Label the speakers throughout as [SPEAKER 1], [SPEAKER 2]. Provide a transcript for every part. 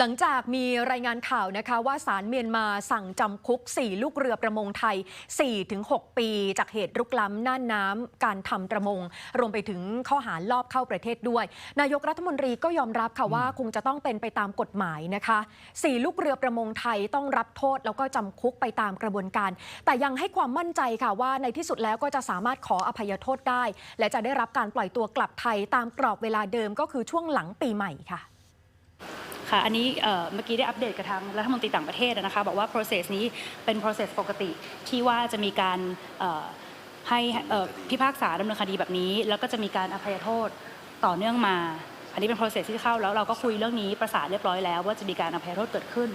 [SPEAKER 1] หลังจากมีรายงานข่าวนะคะว่าศาลเมียนมาสั่งจำคุก 4 ลูกเรือประมงไทย 4-6 ปี จากเหตุรุกล้ำน่านน้ำการทำประมง รวมไปถึงข้อหาลอบเข้าประเทศด้วย นายกรัฐมนตรีก็ยอมรับค่ะว่าคงจะต้องเป็นไปตามกฎหมายนะคะ 4 ลูกเรือประมงไทยต้องรับโทษแล้วก็จำคุกไปตามกระบวนการ แต่ยังให้ความมั่นใจค่ะว่าในที่สุดแล้วก็จะสามารถขออภัยโทษได้ และจะได้รับการปล่อยตัวกลับไทยตามกรอบเวลาเดิมก็คือช่วงหลังปีใหม่ค่ะ
[SPEAKER 2] ค่ะอันนี้เอ่อเมื่อกี้ได้อัปเดตกับทางรัฐมนตรีต่างประเทศนะคะบอกว่า process นี้เป็น process ปกติที่ว่าจะมีการเอ่อให้เอ่อพิพากษาดำเนินคดีแบบนี้ แล้วก็จะมีการอภัยโทษต่อเนื่องมา อันนี้เป็น process ที่เข้าแล้วเราก็คุยเรื่องนี้ประสานเรียบร้อยแล้ว ว่าจะมีการอภัยโทษเกิดขึ้น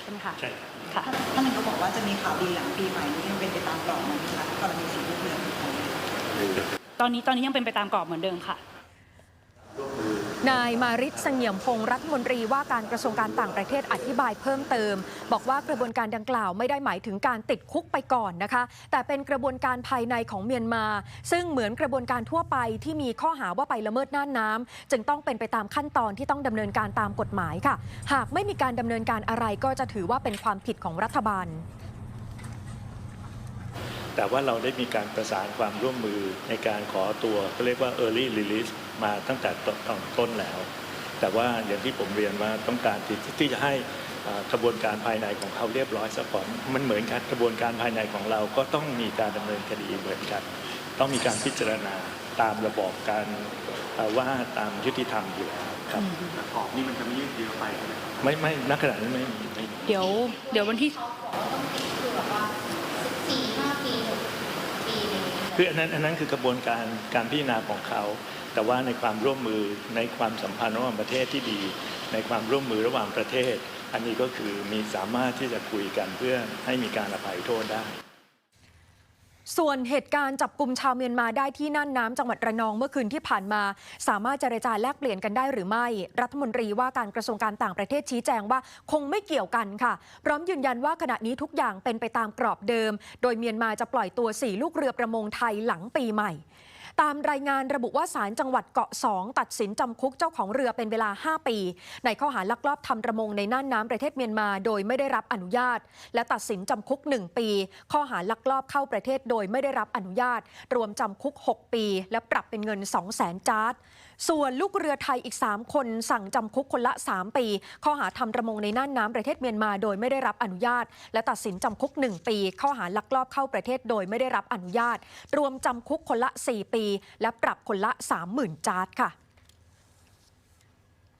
[SPEAKER 2] ใช่ไหมคะ
[SPEAKER 3] ใช่
[SPEAKER 2] ค่ะ
[SPEAKER 4] ท่านนายกบอกว่าจะมีข่าวดีหลังปีใหม่นี้ยังเป็นไปตามกรอบไหมคะกรณีสีลูกเรือของไทย
[SPEAKER 2] ตอนนี้ตอนนี้ยังเป็นไปตามกรอบเหมือนเดิมค่ะ
[SPEAKER 1] นายมาริศเสงี่ยมพงศ์รัฐมนตรีว่าการกระทรวงการต่างประเทศอธิบายเพิ่มเติม บอกว่ากระบวนการดังกล่าวไม่ได้หมายถึงการติดคุกไปก่อนนะคะ แต่เป็นกระบวนการภายในของเมียนมา ซึ่งเหมือนกระบวนการทั่วไปที่มีข้อหาว่าไปละเมิดน่านน้ำจึงต้องเป็นไปตามขั้นตอนที่ต้องดำเนินการตามกฎหมายค่ะ หากไม่มีการดำเนินการอะไรก็จะถือว่าเป็นความผิดของรัฐบาล
[SPEAKER 3] แต่ว่าเราได้มีการประสานความร่วมมือในการขอตัวก็เรียกว่า early release มาตั้งแต่ตอนต้นแล้ว แต่ว่าอย่างที่ผมเรียนว่าต้องการที่ที่จะให้อ่ากระบวนการภายในของเขาเรียบร้อยซะก่อนมันเหมือนกันกระบวนการภายในของเราก็ต้องมีการดำเนินคดีเหมือนกัน ต้องมีการพิจารณาตามระบอบการอ่าว่าตามยุติธรรมอยู่แล้วครับ
[SPEAKER 5] กรอบนี่มันจะไม่ยืดเยื้อไปใช่ไหมครับ
[SPEAKER 3] ไม่ไม่นักขณะนั้นไม่มีไม่มี
[SPEAKER 2] เดี๋ยว เดี๋ยววันที่
[SPEAKER 6] สี่ห้าปีหกปีอะไรอย่างเงี้ย
[SPEAKER 3] คืออันนั้นอันนั้นคือกระบวนการการพิจารณาของเขา แต่ว่าในความร่วมมือในความสัมพันธ์ระหว่างประเทศที่ดี ในความร่วมมือระหว่างประเทศ อันนี้ก็คือมีสามารถที่จะคุยกันเพื่อให้มีการอภัยโทษได้
[SPEAKER 1] ส่วนเหตุการณ์จับกลุ่มชาวเมียนมาได้ที่น่านน้ำจังหวัดระนองเมื่อคืนที่ผ่านมา สามารถเจรจาแลกเปลี่ยนกันได้หรือไม่ รัฐมนตรีว่าการกระทรวงการต่างประเทศชี้แจงว่าคงไม่เกี่ยวกันค่ะ พร้อมยืนยันว่าขณะนี้ทุกอย่างเป็นไปตามกรอบเดิม โดยเมียนมาจะปล่อยตัว 4 ลูกเรือประมงไทยหลังปีใหม่ ตามรายงานระบุว่าศาลจังหวัดเกาะ 2 ตัดสินจำคุกเจ้าของเรือเป็นเวลา 5 ปี ในข้อหาลักลอบทำประมงในน่านน้ำประเทศเมียนมา โดยไม่ได้รับอนุญาต และตัดสินจำคุก 1 ปี ข้อหาลักลอบเข้าประเทศโดยไม่ได้รับอนุญาต รวมจำคุก 6 ปี และปรับเป็นเงิน 2 0 0 0 0 0จาร์ด ส่วนลูกเรือไทยอีก 3 คนสั่งจำคุกคนละ 3 ปี ข้อหาทำประมงในน่านน้ำประเทศเมียนมาโดยไม่ได้รับอนุญาต และตัดสินจำคุก 1 ปี ข้อหาลักลอบเข้าประเทศโดยไม่ได้รับอนุญาต รวมจำคุกคนละ 4 ปี และปรับคนละ 30,000 จาร์ดค่ะ